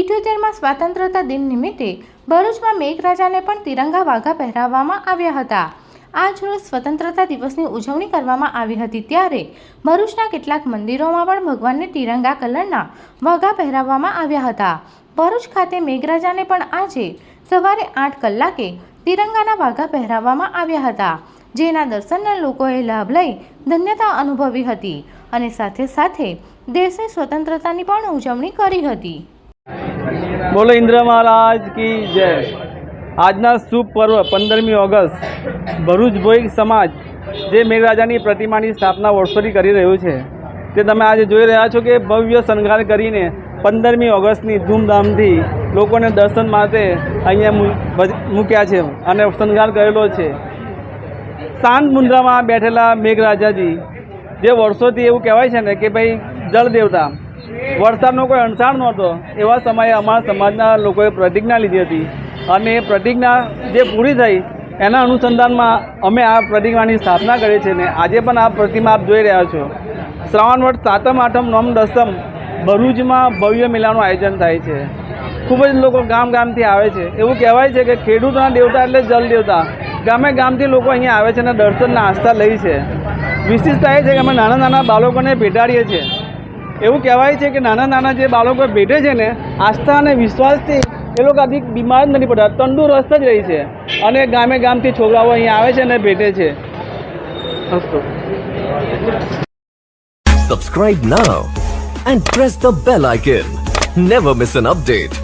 ઇઠ્યોતેરમાં સ્વાતંત્રતા દિન નિમિત્તે ભરૂચમાં મેઘરાજાને પણ તિરંગા વાઘા પહેરાવવામાં આવ્યા હતા. આજ રોજ સ્વતંત્રતા દિવસની ઉજવણી કરવામાં આવી હતી ત્યારે ભરૂચના કેટલાક મંદિરોમાં પણ ભગવાનને તિરંગા કલરના વાઘા પહેરાવવામાં આવ્યા હતા. ભરૂચ ખાતે મેઘરાજાને પણ આજે સવારે આઠ કલાકે તિરંગાના વાઘા પહેરાવવામાં આવ્યા હતા, જેના દર્શનના લોકોએ લાભ લઈ ધન્યતા અનુભવી હતી અને સાથે સાથે દેશની સ્વતંત્રતાની પણ ઉજવણી કરી હતી. બોલો ઇન્દ્ર મહારાજ કી જય. આજના શુભ પર્વ પંદરમી ઓગસ્ટ ભરૂચ ભોઈક સમાજ જે મેઘરાજાની પ્રતિમાની સ્થાપના વર્ષોથી કરી રહ્યું છે. તે તમે આજે જોઈ રહ્યા છો કે ભવ્ય શણગાર કરીને પંદરમી ઓગસ્ટની ધૂમધામથી લોકોને દર્શન માટે અહીંયા મૂક્યા છે અને શણગાર કરેલો છે. શાંત મુદ્રામાં બેઠેલા મેઘરાજાજી જે વર્ષોથી એવું કહેવાય છે ને કે ભાઈ જળ દેવતા વરસાદનો કોઈ અણસાર નહોતો. એવા સમયે અમારા સમાજના લોકોએ પ્રતિજ્ઞા લીધી હતી. અને એ પ્રતિજ્ઞા જે પૂરી થઈ, એના અનુસંધાનમાં અમે આ પ્રતિમાની સ્થાપના કરી છે ને આજે પણ આ પ્રતિમા આપ જોઈ રહ્યા છો. શ્રાવણ વર્ષ સાતમ, આઠમ નોમ દસમ ભરૂચમાં ભવ્ય મેળાનું આયોજન થાય છે. ખૂબ જ લોકો ગામ ગામથી આવે છે. એવું કહેવાય છે કે ખેડૂતના દેવતા એટલે જલ દેવતા. ગામે ગામથી લોકો અહીંયા આવે છે અને દર્શનના આસ્થા લે છે. વિશેષતા એ છે કે અમે નાના નાના બાળકોને ભેટાડીએ છીએ. એવું કહેવાય છે કે નાના નાના જે બાળકો ભેટે છે ને, આસ્થા અને વિશ્વાસથી એ લોકો અધિક બીમાર જ નથી પડતા, તંદુરસ્ત જ રહી છે. અને ગામે ગામથી છોકરાઓ અહીંયા આવે છે અને ભેટે છે. અસ્તુ Subscribe and press the bell icon never miss an update.